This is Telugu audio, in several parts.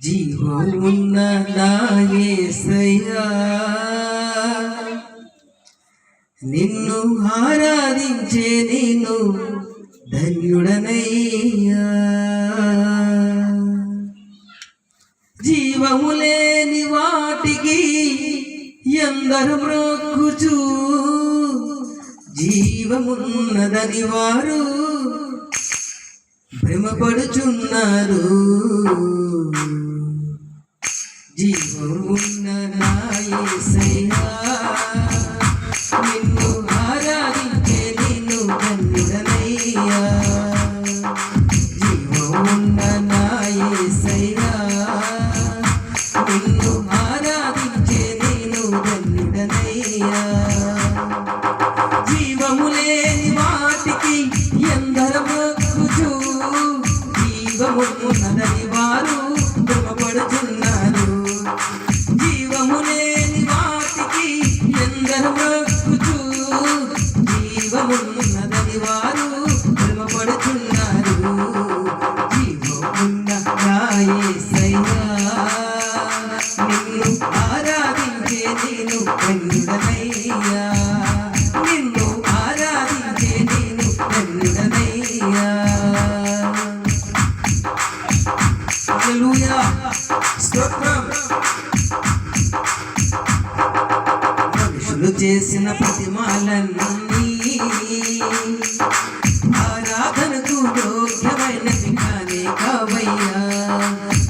జీవమున్న నాయసయ్యా నిన్ను ఆరాధించే నేను ధన్యుడనయ్యా. జీవము లేని వాటికి ఎందరు మ్రొక్కుచు జీవమున్నదని వారు భ్రమపడుచున్నారు. జీవమున్న నాయసయ్యా నిన్ను ఆరాధించే నిన్ను ధన్యుడనయ్యా జీవమున్న నాయసయ్యా నిన్ను ఆరాధించే నేను ధన్యుడనయ్యా జీవము లేని వాటికి ఎందరు మొక్కుచు జీవమున్నదని వారు భ్రమపడుతున్నారు వారు భ్రమపడుతున్నారు జీవమున్న నాయసయ్యా నిన్ను ఆరాధించే నేను ధన్యుడనయ్యా. నిన్ను ఆరాధించే నేను స్తోత్రం. చేసిన ప్రతిమాలన్నీ ఆరాధనకు యోగ్యమైనది కానే కావయ్యా.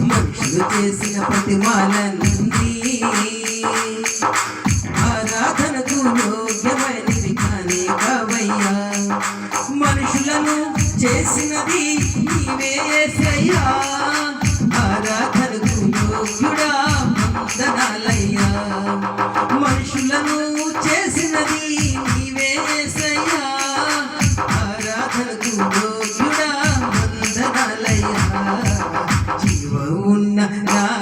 మనుషులు చేసిన ప్రతిమాలన్నీ ఆరాధనకు యోగ్యమైనది కానే కావయ్యా. మనుషులను చేసినది నీవే ఆరాధన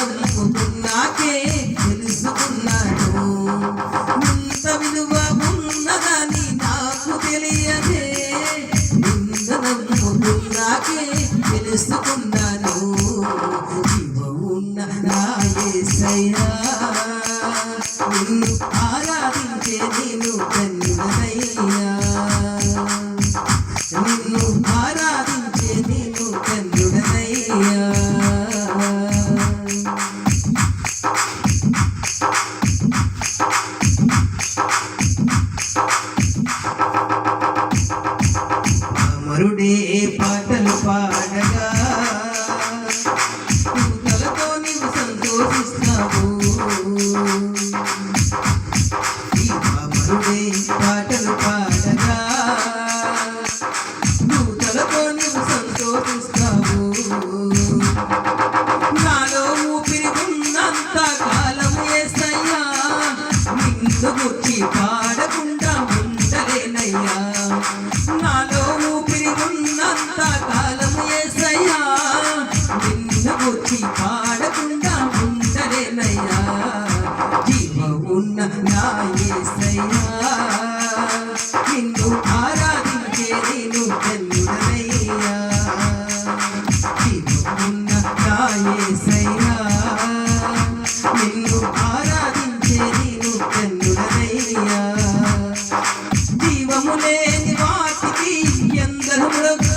నిన్ను నమ్ముకున్నాకే తెలుసుకున్నాను ఇంత విలువ ఉన్నదని నాకు తెలియదే. నిన్ను నమ్ముకున్నాకే తెలుసుకున్నాను జీవ ఉన్న నా యేసయ్యా నిన్ను ఆరాధించే అమరుడే పాటలు పాడగా పూతలతో నీవు సంతోషిస్తావు. ఈ అమరుడే పాటలు పాడగా నువ్వు దూతలతో నీవు సంతోషిస్తావు. నాలో ఊపిరి ఉన్నంత కాలం ఏసయ్యా నిన్ను గుర్చి పాడకుండా ఉండలేనయ్యా. నాలో లేని వాటికి ఎందరు